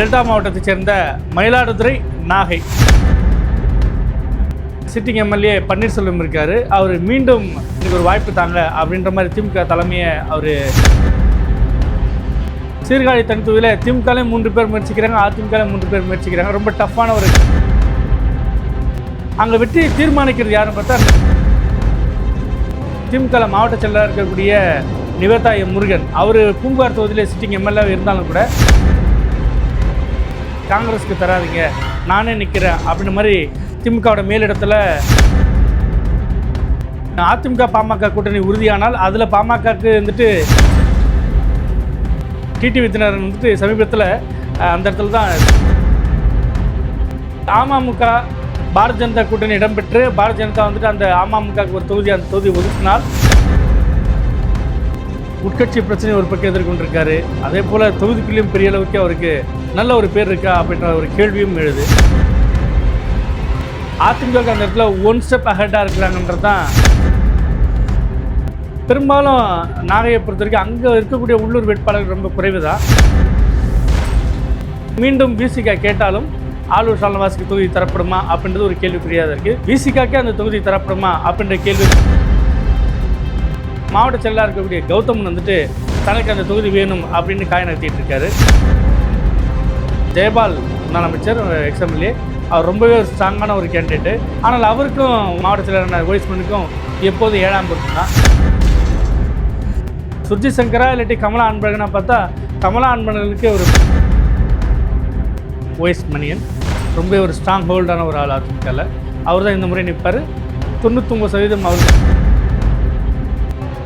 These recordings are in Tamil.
டெல்டா மாவட்டத்தைச் சேர்ந்த மயிலாடுதுறை நாகை. சிட்டிங் எம்எல்ஏ பன்னீர்செல்வம் இருக்காரு. அவர் மீண்டும் எனக்கு ஒரு வாய்ப்பு தாங்க அப்படின்ற மாதிரி திமுக தலைமையை அவர் சீர்காழி தனித்துவையில் திமுகலையும் மூன்று பேர் முயற்சிக்கிறாங்க அதிமுகலையும் மூன்று பேர் முயற்சிக்கிறாங்க. ரொம்ப டஃப்பான ஒரு அங்கே வெற்றி தீர்மானிக்கிறது யாருன்னு பார்த்தா திமுக மாவட்ட செயலராக இருக்கக்கூடிய நிவேதா எம் முருகன். அவர் பூங்கார் தொகுதியில் சிட்டிங் எம்எல்ஏ இருந்தாலும் கூட காங்கிரஸுக்கு தராதீங்க. நானே நிற்கிறேன் அப்படின்ற மாதிரி திமுகவோட மேலிடத்தில் அதிமுக பாமக கூட்டணி உறுதியானால் அதில் பாமகக்கு வந்துட்டு டிடி வித்தினர் வந்துட்டு சமீபத்தில் அந்த இடத்துல தான் அமமுக பாரதிய ஜனதா கூட்டணி இடம்பெற்று பாரதிய ஜனதா வந்துட்டு அந்த அமமுகவுக்கு ஒரு தொகுதி அந்த தொகுதி ஒதுக்கினால் உட்கட்சி பிரச்சனை ஒரு பக்கம் எதிர்கொண்டிருக்காரு. அதே போல் தொகுதிக்குள்ளேயும் பெரிய அளவுக்கு அவருக்கு நல்ல ஒரு பேர் இருக்கா அப்படின்ற ஒரு கேள்வியும் எழுது. அதிமுக அந்த இடத்துல ஒன் ஸ்டெப் அஹெட்டாக இருக்கிறாங்கன்றது தான் பெரும்பாலும் நாகையை பொறுத்த வரைக்கும் அங்கே இருக்கக்கூடிய உள்ளூர் வேட்பாளர்கள் ரொம்ப குறைவு தான் மீண்டும் விசிகா கேட்டாலும் ஆளுநர் சாலவாசிக்கு தொகுதி தரப்படுமா அப்படின்றது ஒரு கேள்விக்குறியாக இருக்குது விசிகாக்கே அந்த தொகுதி தரப்படுமா அப்படின்ற கேள்வி மாவட்ட செயலாளர் இருக்கக்கூடிய கௌதமன் வந்துட்டு தனக்கு அந்த தொகுதி வேணும் அப்படின்னு காய நடத்திட்டு இருக்காரு. ஜெயபால் முன்னாள் அமைச்சர் எக்ஸ்எம்எல்ஏ அவர் ரொம்பவே ஒரு ஸ்ட்ராங்கான ஒரு கேண்டிடேட்டு ஆனால் அவருக்கும் மாவட்ட செயலாளர் வைஸ்மனுக்கும் எப்போது ஏழாம் பொறுப்பு தான். சுர்ஜி சங்கரா இல்லாட்டி கமலா அன்பழகனா பார்த்தா கமலா அன்பழகனுக்கு ஒரு ஒய்ஸ் மணியன் ரொம்ப ஒரு ஸ்ட்ராங் ஹோல்டான ஒரு ஆள் அதிமுகவில் அவர் தான் இந்த முறை நிற்பார் தொண்ணூத்தொம்பது சதவீதம் அவர்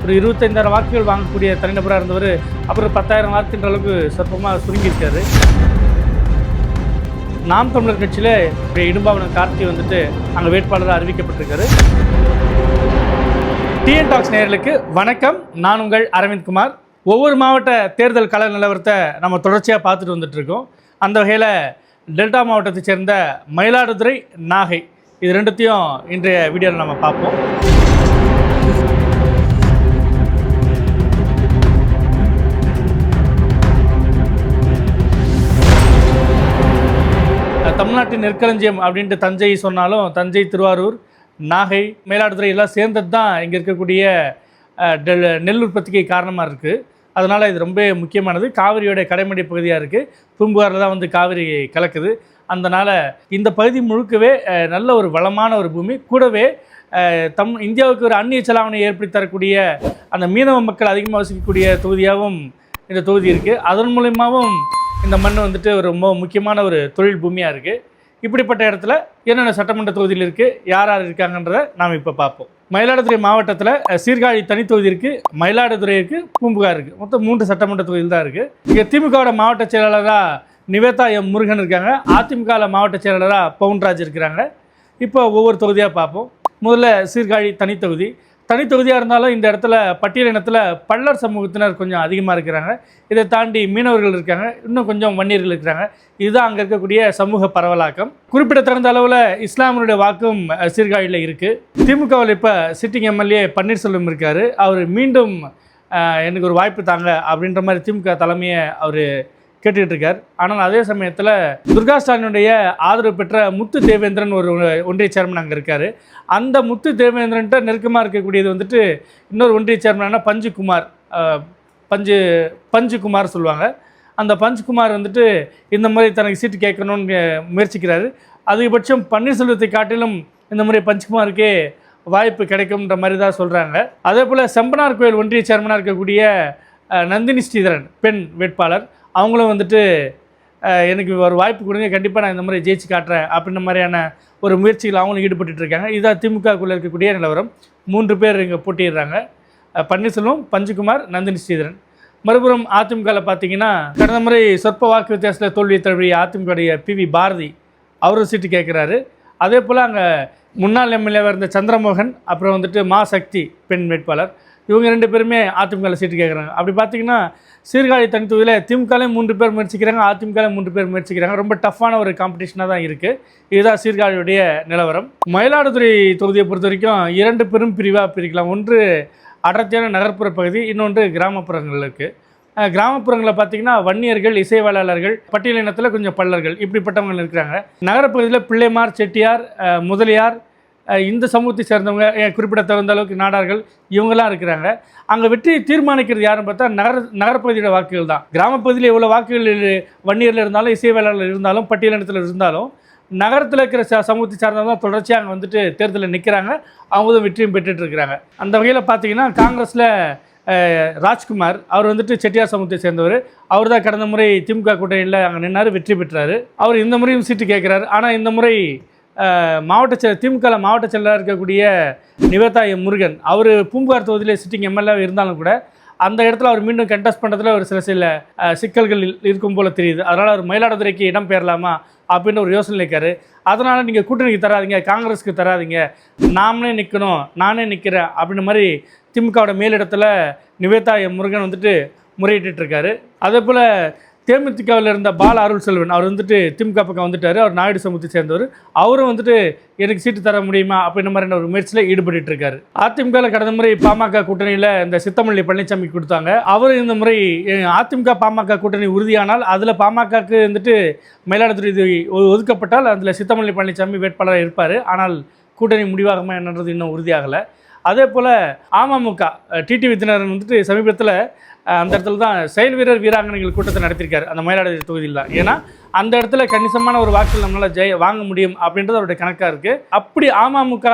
ஒரு இருபத்தைந்தாயிரம் வாக்குகள் வாங்கக்கூடிய தனிநபராக இருந்தவர் அப்புறம் பத்தாயிரம் வாக்குன்ற அளவுக்கு சொற்பமாக சுருங்கியிருக்காரு. நாம் தமிழர் கட்சியில் இடும்பாவனம் கார்த்தி வந்துட்டு அங்கே வேட்பாளராக அறிவிக்கப்பட்டிருக்காரு. டிஎன் டாக்ஸ் நேயர்களுக்கு வணக்கம். நான் உங்கள் அரவிந்த் குமார். ஒவ்வொரு மாவட்ட தேர்தல் கள நிலவரத்தை நம்ம தொடர்ச்சியாக பார்த்துட்டு வந்துட்டுருக்கோம் அந்த வகையில் டெல்டா மாவட்டத்தைச் சேர்ந்த மயிலாடுதுறை நாகை இது ரெண்டுத்தையும் இன்றைய வீடியோவில் நம்ம பார்ப்போம். தமிழ்நாட்டின் நெற்களஞ்சியம் அப்படின்ட்டு தஞ்சை சொன்னாலும் தஞ்சை திருவாரூர் நாகை மயிலாடுதுறை எல்லாம் சேர்ந்தது தான் இங்கே இருக்கக்கூடிய நெல் உற்பத்திக்கு காரணமாக இருக்குது அதனால் இது ரொம்ப முக்கியமானது. காவிரியோட கடைமடை பகுதியாக இருக்குது பூம்புகாரில் தான் வந்து காவிரி கலக்குது. அதனால் இந்த பகுதி முழுக்கவே நல்ல ஒரு வளமான ஒரு பூமி. கூடவே தம் இந்தியாவுக்கு ஒரு அந்நிய செலாவணி ஏற்படுத்தி தரக்கூடிய அந்த மீனவ மக்கள் அதிகமாக வசிக்கக்கூடிய தொகுதியாகவும் இந்த தொகுதி இருக்குது அதன் மூலியமாகவும் இந்த மண் வந்துட்டு ஒரு ரொம்ப முக்கியமான ஒரு தொழில் பூமியாக இருக்குது இப்படிப்பட்ட இடத்துல என்னென்ன சட்டமன்ற தொகுதியில் இருக்குது யார் யார் இருக்காங்கன்றத நாம் இப்போ பார்ப்போம். மயிலாடுதுறை மாவட்டத்தில் சீர்காழி தனித்தொகுதி இருக்குது மயிலாடுதுறை இருக்குது பூம்புகார் இருக்குது மொத்தம் மூன்று சட்டமன்ற தொகுதியில் தான் இருக்குது இங்கே திமுகவோட மாவட்ட செயலாளராக நிவேதா எம் முருகன் இருக்காங்க. அதிமுகவில் மாவட்ட செயலாளராக பவுன்ராஜ் இருக்கிறாங்க. இப்போ ஒவ்வொரு தொகுதியாக பார்ப்போம். முதல்ல சீர்காழி தனித்தொகுதி தனித்தொகுதியாக இருந்தாலும் இந்த இடத்துல பட்டியலினத்தில் பள்ளர் சமூகத்தினர் கொஞ்சம் அதிகமாக இருக்கிறாங்க. இதை தாண்டி மீனவர்கள் இருக்காங்க. இன்னும் கொஞ்சம் வன்னியர்கள் இருக்கிறாங்க. இதுதான் அங்கே இருக்கக்கூடிய சமூக பரவலாக்கம். குறிப்பிடத்தகுந்த அளவில் இஸ்லாமியருடைய வாக்கும் சீர்காழியில் இருக்குது திமுகவில் இப்போ சிட்டிங் எம்எல்ஏ பன்னீர்செல்வம் இருக்கார். அவர் மீண்டும் எனக்கு ஒரு வாய்ப்பு தாங்க அப்படின்ற மாதிரி திமுக தலைமையை அவர் கேட்டுக்கிட்டு இருக்கார் ஆனால் அதே சமயத்தில் துர்கா ஸ்டாலினுடைய ஆதரவு பெற்ற முத்து தேவேந்திரன் ஒரு ஒன்றிய சேர்மன் அங்கே இருக்கார். அந்த முத்து தேவேந்திரன்ட்ட நெருக்கமாக இருக்கக்கூடியது வந்துட்டு இன்னொரு ஒன்றிய சேர்மனான பஞ்சுகுமார் பஞ்சு பஞ்சுகுமார் சொல்லுவாங்க. அந்த பஞ்சுகுமார் வந்துட்டு இந்த மாதிரி தனக்கு சீட்டு கேட்கணும்னு முயற்சிக்கிறாரு. அதிகபட்சம் பன்னீர்செல்வத்தை காட்டிலும் இந்த முறை பஞ்சுகுமாருக்கே வாய்ப்பு கிடைக்கும்ன்ற மாதிரி தான் சொல்கிறாங்க அதே போல் செம்பனார் கோயில் ஒன்றிய சேர்மனாக இருக்கக்கூடிய நந்தினி ஸ்ரீதரன் பெண் வேட்பாளர் அவங்களும் வந்துட்டு எனக்கு ஒரு வாய்ப்பு கொடுங்க கண்டிப்பாக நான் இந்த மாதிரி ஜெயிச்சு காட்டுறேன் அப்படின்ற மாதிரியான ஒரு முயற்சிகள் அவங்களும் ஈடுபட்டுட்டு இருக்காங்க. இதுதான் திமுகக்குள்ளே இருக்கக்கூடிய நிலவரம். மூன்று பேர் இங்கே போட்டிடுறாங்க பன்னீர்செல்வம் பஞ்சுகுமார் நந்தினி ஸ்ரீதரன். மறுபுறம் அதிமுகவில் பார்த்தீங்கன்னா கடந்த முறை சொற்ப வாக்கு வித்தியாசத்தில் தோல்வியை தழுவிய அதிமுகவுடைய பி வி பாரதி அவரும் சீட்டு கேட்குறாரு அதே போல் அங்கே முன்னாள் எம்எல்ஏவாக இருந்த சந்திரமோகன் அப்புறம் வந்துட்டு மா சக்தி பெண் வேட்பாளர். இவங்க ரெண்டு பேருமே அதிமுகவில் சீட்டு கேட்குறாங்க அப்படி பார்த்தீங்கன்னா சீர்காழி தனித்துவதில் திமுகலையும் மூன்று பேர் முயற்சிக்கிறாங்க அதிமுகலையும் மூன்று பேர் முயற்சிக்கிறாங்க. ரொம்ப டஃப்பான ஒரு காம்படிஷனாக தான் இருக்குது இதுதான் சீர்காழியுடைய நிலவரம். மயிலாடுதுறை தொகுதியை பொறுத்த வரைக்கும் இரண்டு பெரும் பிரிவாக பிரிக்கலாம். ஒன்று அடர்த்தியான நகர்ப்புற பகுதி இன்னொன்று கிராமப்புறங்கள் இருக்குது கிராமப்புறங்களில் பார்த்தீங்கன்னா வன்னியர்கள் இசைவாளர்கள் பட்டியலினத்தில் கொஞ்சம் பல்லர்கள் இப்படிப்பட்டவங்க இருக்கிறாங்க. நகரப்பகுதியில் பிள்ளைமார் செட்டியார் முதலியார் இந்த சமூகத்தை சேர்ந்தவங்க அஹ், குறிப்பிடத்தகுந்த அளவுக்கு நாடார்கள் இவங்கெல்லாம் இருக்கிறாங்க. அங்கே வெற்றியை தீர்மானிக்கிறது யாருன்னு பார்த்தா நகர நகரப்பகுதியோட வாக்குகள் தான். கிராமப்பகுதியில் எவ்வளோ வாக்குகள் வன்னியரில் இருந்தாலும் இசைவேளாளர் இருந்தாலும் பட்டியலினத்தில் இருந்தாலும் நகரத்தில் இருக்கிற ச சமூகத்தை சார்ந்தவங்க தான் தொடர்ச்சியாக அங்கே வந்துட்டு தேர்தலில் நிற்கிறாங்க அவங்க தான் வெற்றியும் பெற்றுட்டு இருக்கிறாங்க. அந்த வகையில் பார்த்தீங்கன்னா காங்கிரஸில் ராஜ்குமார் அவர் வந்துட்டு செட்டியார் சமூகத்தை சேர்ந்தவர். அவர் தான் கடந்த முறை திமுக கூட்டணியில் அங்கே நின்னார் வெற்றி பெற்றார். அவர் இந்த முறையும் சீட்டு கேட்குறாரு ஆனால் இந்த முறை மாவட்ட செயலர் திமுக மாவட்ட செயலராக இருக்கக்கூடிய நிவேதா எம் முருகன் அவர் பூம்புகார் தொகுதியில் சிட்டிங் எம்எல்ஏ இருந்தாலும் கூட அந்த இடத்துல அவர் மீண்டும் கண்டெஸ்ட் பண்ணுறதுல ஒரு சில சில சிக்கல்கள் இருக்கும் போல தெரியுது. அதனால் அவர் மயிலாடுதுறைக்கு இடம் பெயரலாமா அப்படின்னு ஒரு யோசனை இருக்காரு. அதனால் நீங்கள் கூட்டணிக்கு தராதீங்க காங்கிரஸுக்கு தராதீங்க நாமளே நிற்கணும் நானே நிற்கிறேன் அப்படின்ற மாதிரி திமுகவோட மேலிடத்தில் நிவேதா எம் முருகன் வந்துட்டு முறையிட்டு இருக்காரு. அதே போல் தேமுதிகவில் இருந்த பால அருள் செல்வன் அவர் வந்துட்டு திமுக பக்கம் வந்துட்டார். அவர் நாயுடு சமூகத்தை சேர்ந்தவர். அவரும் வந்துட்டு எனக்கு சீட்டு தர முடியுமா அப்படின்ற மாதிரியான ஒரு முயற்சியில் ஈடுபட்டு இருக்காரு. அதிமுகவில் கடந்த முறை பாமக கூட்டணியில் இந்த சித்தமல்லி பழனிசாமி கொடுத்தாங்க. அவர் இந்த முறை அதிமுக பாமக கூட்டணி உறுதியானால் அதில் பாமகக்கு வந்துட்டு மயிலாடுதுறை இது ஒ- ஒதுக்கப்பட்டால் அதில் சித்தமல்லி பழனிசாமி வேட்பாளராக இருப்பார். ஆனால் கூட்டணி முடிவாகுமா என்னன்றது இன்னும் உறுதியாகலை. அதே போல் அமமுக டிடி வித்தினரன் வந்துட்டு சமீபத்தில் அந்த இடத்துல தான் செயல் வீரர் வீராங்கனைகள் கூட்டத்தை நடத்தியிருக்காரு அந்த மயிலாடுதுறை தொகுதியில் தான். ஏன்னா அந்த இடத்துல கணிசமான ஒரு வாக்குகள் நம்மளால் ஜெய வாங்க முடியும் அப்படின்றது அவருடைய கணக்காக இருக்குது அப்படி அமமுக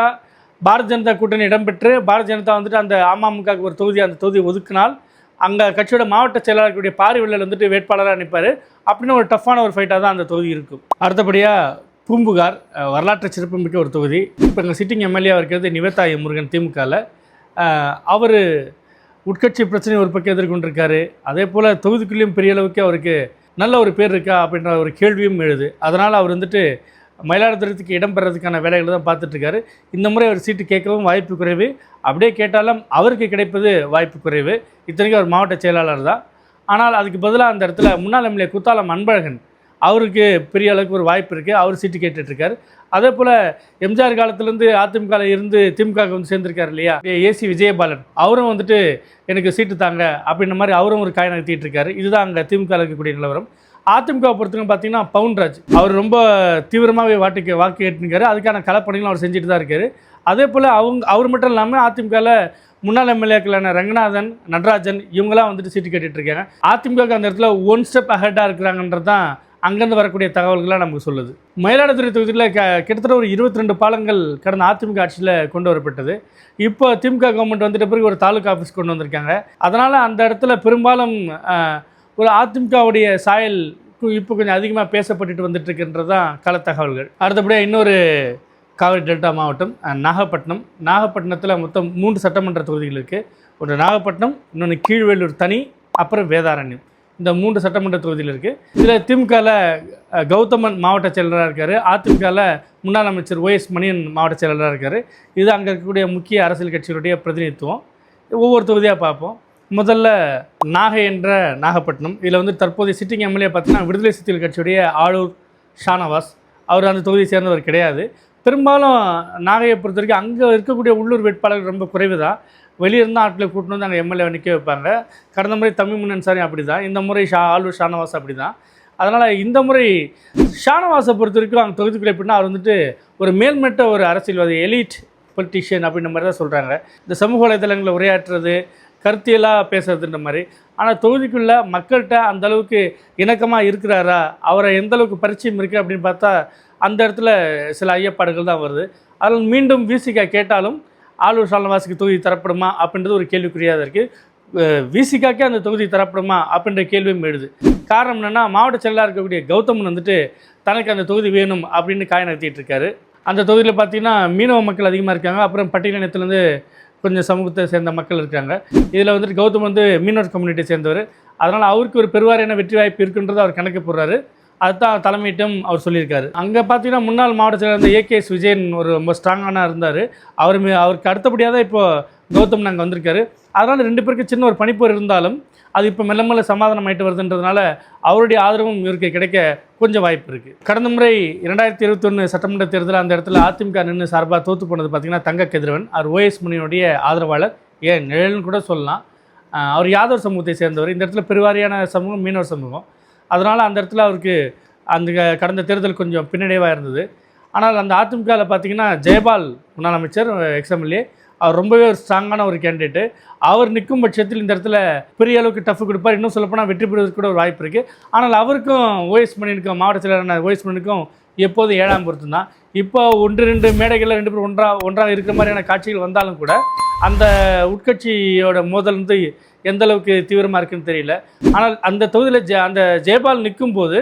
பாரதிய ஜனதா கூட்டணி இடம்பெற்று பாரதிய ஜனதா வந்துட்டு அந்த அமமுகவுக்கு ஒரு தொகுதி அந்த தொகுதி ஒதுக்கினால் அங்கே கட்சியோட மாவட்ட செயலாளர்களுடைய பாரிவெள்ளல் வந்துட்டு வேட்பாளராக நிற்பார் அப்படின்னு ஒரு டஃப்பான ஒரு ஃபைட்டாக தான் அந்த தொகுதி இருக்கும். அடுத்தபடியாக பூம்புகார் வரலாற்று வரலாற்று சிறப்புமிக்க ஒரு தொகுதி. இப்போ எங்கள் சிட்டிங் எம்எல்ஏவாக இருக்கிறது நிவேதா முருகன் திமுகவில் அவர் உட்கட்சி பிரச்சனை ஒரு பக்கம் எதிர்கொண்டிருக்காரு. அதே போல் தொகுதிக்குள்ளேயும் பெரிய அளவுக்கு அவருக்கு நல்ல ஒரு பேர் இருக்கா அப்படின்ற ஒரு கேள்வியும் எழுது. அதனால் அவர் வந்துட்டு மயிலாடுதுறைக்கு இடம் பெறதுக்கான வேலைகளை தான் பார்த்துட்ருக்காரு. இந்த முறை அவர் சீட்டு கேட்கவும் வாய்ப்பு குறைவு. அப்படியே கேட்டாலும் அவருக்கு கிடைப்பது வாய்ப்பு குறைவு. இத்தனைக்கும் அவர் மாவட்ட செயலாளர் தான். ஆனால் அதுக்கு பதிலாக அந்த இடத்துல முன்னாள் எம்எல்ஏ குத்தாலம் அன்பழகன் அவருக்கு பெரிய அளவுக்கு ஒரு வாய்ப்பு இருக்குது அவர் சீட்டு கேட்டுட்ருக்காரு. அதே போல் எம்ஜிஆர் காலத்துலேருந்து அதிமுகவில் இருந்து திமுக வந்து சேர்ந்திருக்காரு இல்லையா? ஏசி விஜயபாலன். அவரும் வந்துட்டு எனக்கு சீட்டு தாங்க அப்படின்ற மாதிரி அவரும் ஒரு காய் நகர்த்திட்டு இருக்காரு இதுதான் அங்கே திமுக இருக்கக்கூடிய நிலவரம். அதிமுக பொறுத்தவரைக்கும் பார்த்தீங்கன்னா பவுன்ராஜ். அவர் ரொம்ப தீவிரமாகவே வாட்டுக்கு வாக்கு கேட்டுருக்காரு அதுக்கான கலப்பணிகளும் அவர் செஞ்சுட்டு தான் இருக்கார். அதே போல் அவங்க அவர் மட்டும் இல்லாமல் அதிமுகவில் முன்னாள் எம்எல்ஏக்களான ரங்கநாதன் நடராஜன் இவங்கெல்லாம் வந்துட்டு சீட்டு கேட்டுட்ருக்காங்க. அதிமுக அந்த இடத்துல ஒன் ஸ்டெப் அஹெட்டாக இருக்கிறாங்கன்றது தான் அங்கேருந்து வரக்கூடிய தகவல்கள்லாம் நமக்கு சொல்லுது. மயிலாடுதுறை தொகுதியில் க கிட்டத்தட்ட ஒரு இருபத்தி ரெண்டு பாலங்கள் கடந்த அதிமுக ஆட்சியில் கொண்டு வரப்பட்டது. இப்போ திமுக கவர்மெண்ட் வந்துட்ட பிறகு ஒரு தாலுகா ஆஃபீஸ் கொண்டு வந்திருக்காங்க. அதனால் அந்த இடத்துல பெரும்பாலும் ஒரு அதிமுகவுடைய சாயல் இப்போ கொஞ்சம் அதிகமாக பேசப்பட்டுட்டு வந்துட்டுருக்குன்றது தான் கள தகவல்கள். அடுத்தபடியாக இன்னொரு காவிரி டெல்டா மாவட்டம் நாகப்பட்டினம். நாகப்பட்டினத்தில் மொத்தம் மூன்று சட்டமன்ற தொகுதிகள் இருக்குது ஒன்று நாகப்பட்டினம் இன்னொன்று கீழ்வேலூர் தனி அப்புறம் வேதாரண்யம். இந்த மூன்று சட்டமன்ற தொகுதியில் இருக்குது இதில் திமுகவில் கௌதமன் மாவட்ட செயலராக இருக்கார். அதிமுகவில் முன்னாள் அமைச்சர் ஒஎஸ் மணியன் மாவட்ட செயலராக இருக்கார். இது அங்கே இருக்கக்கூடிய முக்கிய அரசியல் கட்சிகளுடைய பிரதிநிதித்துவம். ஒவ்வொரு தொகுதியாக பார்ப்போம். முதல்ல நாகை என்ற நாகப்பட்டினம். இதில் வந்து தற்போதைய சிட்டிங் எம்எல்ஏ பார்த்தீங்கன்னா விடுதலை சிறுத்தைகள் கட்சியுடைய ஆளூர் ஷானவாஸ். அவர் அந்த தொகுதியை சேர்ந்தவர் கிடையாது. பெரும்பாலும் நாகையை பொறுத்த வரைக்கும் அங்கே இருக்கக்கூடிய உள்ளூர் வேட்பாளர்கள் ரொம்ப குறைவு தான் வெளியிருந்து ஆட்களை கூட்டின்னு வந்து அங்கே எம்எல்ஏ நிற்க வைப்பாங்க. கடந்த முறை தமிழ் முன்னன் சாரி அப்படி தான் இந்த முறை ஷா ஆளூர் ஷானவாஸ் அப்படி தான் அதனால் இந்த முறை ஷானவாஸை பொறுத்த வரைக்கும் அவங்க தொகுதிக்குள்ள எப்படின்னா அவர் வந்துட்டு ஒரு மேல்மட்ட ஒரு அரசியல்வாதி எலிட் பொலிட்டிஷியன் அப்படின்ற மாதிரி தான் சொல்கிறாங்க இந்த சமூக வலைதளங்களில் உரையாற்றுறது கருத்தியலாக பேசுறதுன்ற மாதிரி. ஆனால் தொகுதிக்குள்ளே மக்கள்கிட்ட அந்தளவுக்கு இணக்கமாக இருக்கிறாரா? அவரை எந்தளவுக்கு பரிச்சயம் இருக்குது அப்படின்னு பார்த்தா அந்த இடத்துல சில ஐயப்பாடுகள் தான் வருது. அதில் மீண்டும் விசிகா கேட்டாலும் ஆளுநர் சாலவாசிக்கு தொகுதி தரப்படுமா அப்படின்றது ஒரு கேள்விக்குறியாக இருக்குது விசிகாக்கே அந்த தொகுதி தரப்படுமா அப்படின்ற கேள்வியும் எழுது. காரணம் என்னென்னா மாவட்ட செயலாளர் இருக்கக்கூடிய கௌதமன் வந்துட்டு தனக்கு அந்த தொகுதி வேணும் அப்படின்னு காய நடத்திட்டு இருக்காரு. அந்த தொகுதியில் பார்த்தீங்கன்னா மீனவ மக்கள் அதிகமாக இருக்காங்க. அப்புறம் பட்டியலினத்துலேருந்து கொஞ்சம் சமூகத்தை சேர்ந்த மக்கள் இருக்காங்க. இதில் வந்துட்டு கௌதம் வந்து மீனவர் கம்யூனிட்டியை சேர்ந்தவர். அதனால் அவருக்கு ஒரு பெருவாரியான வெற்றி வாய்ப்பு இருக்குன்றதை அவர் கணக்கு போடுறாரு. அதுதான் தலைமையிட்டம் அவர் சொல்லியிருக்காரு. அங்கே பார்த்தீங்கன்னா முன்னாள் மாவட்ட செயலர் இருந்த ஏகேஎஸ் விஜயன் ஒரு ரொம்ப ஸ்ட்ராங்கான இருந்தார். அவர் அவருக்கு அடுத்தபடியாக தான் இப்போது கௌதம் நாங்கள் வந்திருக்காரு. அதனால் ரெண்டு பேருக்கு சின்ன ஒரு பனிப்போர் இருந்தாலும் அது இப்போ மெல்ல மெல்ல சமாதானம் ஆயிட்டு வருதுன்றதுனால அவருடைய ஆதரவும் இவருக்கு கிடைக்க கொஞ்சம் வாய்ப்பு இருக்குது கடந்த முறை இரண்டாயிரத்தி இருபத்தொன்று சட்டமன்ற தேர்தலில் அந்த இடத்துல அதிமுக நின்று சார்பாக தோற்று போனது பார்த்தீங்கன்னா தங்க கதிரவன் அவர் ஓஎஸ் முனியினுடைய ஆதரவாளர். ஏன் நிழல்னு கூட சொல்லலாம். அவர் யாதவர் சமூகத்தை சேர்ந்தவர். இந்த இடத்துல பெருவாரியான சமூகம் மீனவர் சமூகம். அதனால் அந்த இடத்துல அவருக்கு அந்த கடந்த தேர்தல் கொஞ்சம் பின்னடைவாக இருந்தது. ஆனால் அந்த அதிமுகவில் பார்த்தீங்கன்னா ஜெயபால் முன்னாள் அமைச்சர் எக்ஸ்எம்எல்ஏ அவர் ரொம்பவே ஒரு ஸ்ட்ராங்கான ஒரு கேண்டிடேட்டு அவர் நிற்கும் பட்சத்தில் இந்த இடத்துல பெரிய அளவுக்கு டஃப் கொடுப்பார். இன்னும் சொல்லப்போனால் வெற்றி பெறுவதற்கு கூட ஒரு வாய்ப்பு இருக்குது ஆனால் அவருக்கும் ஓஎஸ் மணியனுக்கும் மாவட்ட செயலரான ஓஎஸ் மணியனுக்கும் எப்போதும் ஏழாம் பொருத்தம் தான். இப்போ ஒன்று ரெண்டு மேடைகளில் ரெண்டு பேரும் ஒன்றாக ஒன்றாக இருக்கிற மாதிரியான காட்சிகள் வந்தாலும் கூட அந்த உட்கட்சியோட மோதல் வந்து எந்த அளவுக்கு தீவிரமாக இருக்குன்னு தெரியல. ஆனால் அந்த தொகுதியில் ஜெ அந்த ஜெயபால் நிற்கும் போது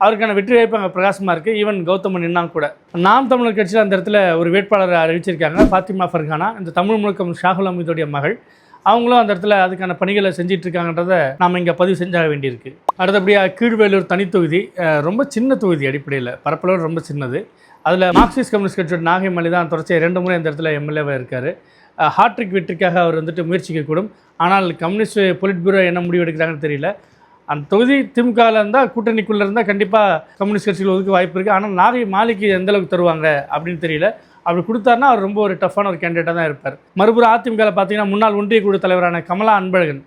அவருக்கான வெற்றி வாய்ப்பு அங்கே பிரகாசமாக இருக்குது ஈவன் கௌதமன் நின்னா கூட. நாம் தமிழர் கட்சியில் அந்த இடத்துல ஒரு வேட்பாளரை அறிவிச்சிருக்காங்க ஃபாத்திமா ஃபர்கானா இந்த தமிழ் முழுக்கம் ஷாகுல் அமீதுடைய மகள். அவங்களும் அந்த இடத்துல அதுக்கான பணிகளை செஞ்சிட்டு இருக்காங்கன்றதை நாம் இங்கே பதிவு செஞ்சாக வேண்டியிருக்கு. அடுத்தபடியாக கீழ்வேலூர் தனித்தொகுதி ரொம்ப சின்ன தொகுதி அடிப்படையில். பரப்பளவு ரொம்ப சின்னது. அதில் மார்க்சிஸ்ட் கம்யூனிஸ்ட் கட்சியோட நாகை மல்லி தான் தொடர்ச்சியாக ரெண்டு முறை அந்த இடத்துல எம்எல்ஏவாக இருக்கார். ஹாட்ரிக் வெற்றிக்காக அவர் வந்துட்டு முயற்சிக்கக்கூடும். ஆனால் கம்யூனிஸ்ட் பொலிட் பியூரோ என்ன முடிவு எடுக்கிறாங்கன்னு தெரியல. அந்த தொகுதி திமுகவில் இருந்தால் கூட்டணிக்குள்ளே இருந்தால் கண்டிப்பாக கம்யூனிஸ்ட் கட்சிகள் ஒதுக்க வாய்ப்பு இருக்குது ஆனால் நாகை மாலிக்கு எந்த அளவுக்கு தருவாங்க அப்படின்னு தெரியல. அப்படி கொடுத்தாருன்னா அவர் ரொம்ப ஒரு டஃப்பான ஒரு கேண்டிடேட்டாக தான் இருப்பார். மறுபுறம் அதிமுகவில் பார்த்தீங்கன்னா முன்னாள் ஒன்றிய குழு தலைவரான கமலா அன்பழகன்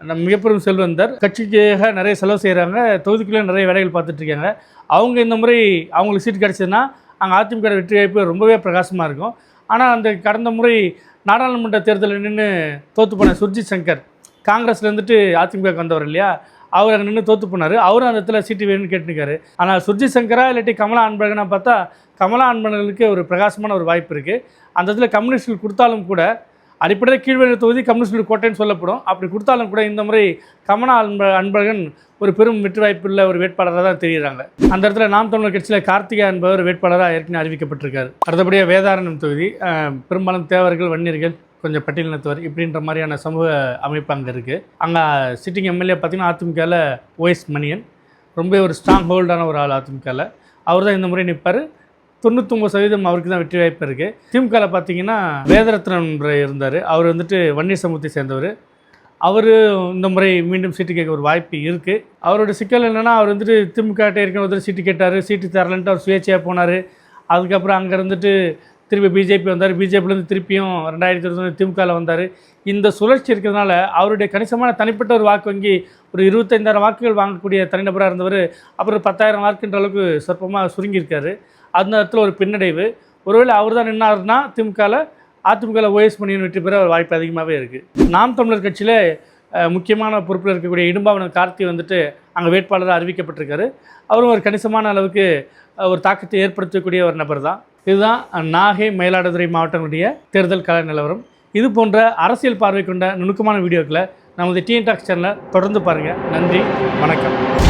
நம்ம மிகப்பெரும் செல்வந்தர். கட்சிக்காக நிறைய செலவு செய்கிறாங்க தொகுதிக்குள்ளே நிறைய வேலைகள் பார்த்துட்ருக்காங்க அவங்க இந்த முறை அவங்களுக்கு சீட் கிடச்சதுன்னா அங்கே அதிமுக வெற்றி வாய்ப்பு ரொம்பவே பிரகாசமாக இருக்கும். ஆனால் அந்த கடந்த முறை நாடாளுமன்ற தேர்தலில் நின்று தோற்று போன சுர்ஜித் சங்கர் காங்கிரஸ்ல இருந்துட்டு அதிமுக வந்தவர் இல்லையா? அவர் அங்கே நின்று தோத்து போனார். அவரும் அந்த இடத்துல சீட்டு வேணும்னு கேட்டுருக்காரு. ஆனால் சுர்ஜித் சங்கரா இல்லாட்டி கமலா அன்பழகனா பார்த்தா கமலா அன்பழகனுக்கு ஒரு பிரகாசமான ஒரு வாய்ப்பு இருக்குது அந்த இடத்துல கம்யூனிஸ்ட்கள் கொடுத்தாலும் கூட அடிப்படையில் கீழ்வேலூர் தொகுதி கம்யூனிஸ்ட் கோட்டைன்னு சொல்லப்படும். அப்படி கொடுத்தாலும் கூட இந்த முறை கமனா அன்ப அன்பழகன் ஒரு பெரும் வெற்றி வாய்ப்புள்ள ஒரு வேட்பாளராக தான் தெரியுறாங்க அந்த இடத்துல நாம் தமிழர் கட்சியில் கார்த்திகா என்பவர் வேட்பாளராக ஏற்கனவே அறிவிக்கப்பட்டிருக்காரு. அடுத்தபடியாக வேதாரணம் தொகுதி பெரும்பாலும் தேவர்கள் வன்னியர்கள் கொஞ்சம் பட்டியலினத்தவர் இப்படின்ற மாதிரியான சமூக அமைப்பு அங்கே இருக்குது அங்கே சிட்டிங் எம்எல்ஏ பார்த்திங்கன்னா அதிமுகவில் ஓஎஸ் மணியன் ரொம்ப ஒரு ஸ்ட்ராங் ஹோல்டான ஒரு ஆள் அதிமுகவில் அவர் தான் இந்த முறை நிற்பார் தொண்ணூத்தொம்பது சதவீதம் அவருக்கு தான் வெற்றி வாய்ப்பு இருக்குது திமுகவில் பார்த்தீங்கன்னா வேதரத்னன் இருந்தார். அவர் வந்துட்டு வன்னிய சமூகத்தை சேர்ந்தவர். அவர் இந்த முறை மீண்டும் சீட்டு கேட்க ஒரு வாய்ப்பு இருக்குது அவரோட சிக்கல் என்னென்னா அவர் வந்துட்டு திமுகட்டே இருக்கிற ஒருத்தர் சீட்டு கேட்டார். சீட்டு தரலன்ட்டு அவர் சுயேட்சையாக போனார். அதுக்கப்புறம் அங்கே இருந்துட்டு திருப்பி பிஜேபி வந்தார். பிஜேபிலேருந்து திருப்பியும் ரெண்டாயிரத்தி இருபத்தி திமுகவில் வந்தார். இந்த சுழற்சி இருக்கிறதுனால அவருடைய கணிசமான தனிப்பட்ட ஒரு வாக்கு வங்கி ஒரு இருபத்தைந்தாயிரம் வாக்குகள் வாங்கக்கூடிய தனிநபராக இருந்தவர். அப்புறம் பத்தாயிரம் வாக்குன்ற அளவுக்கு சொற்பமாக சுருங்கியிருக்காரு. அந்த இடத்துல ஒரு பின்னடைவு. ஒருவேளை அவர் தான் நின்னார்னா திமுகவில் அதிமுகவில் ஓஎஸ் மணியன் வெற்றி பெற வாய்ப்பு அதிகமாகவே இருக்குது நாம் தமிழர் கட்சியில் முக்கியமான பொறுப்பில் இருக்கக்கூடிய இடும்பாவனம் கார்த்தி வந்துட்டு அங்கே வேட்பாளராக அறிவிக்கப்பட்டிருக்காரு. அவரும் ஒரு கணிசமான அளவுக்கு ஒரு தாக்கத்தை ஏற்படுத்தக்கூடிய ஒரு நபர் தான் இதுதான் நாகை மயிலாடுதுறை மாவட்டங்களுடைய தேர்தல் கல நிலவரம். இது போன்ற அரசியல் பார்வை கொண்ட நுணுக்கமான வீடியோக்களை நமது டிஎன் டாக்ஸ் சேனலை தொடர்ந்து பாருங்கள் நன்றி வணக்கம்.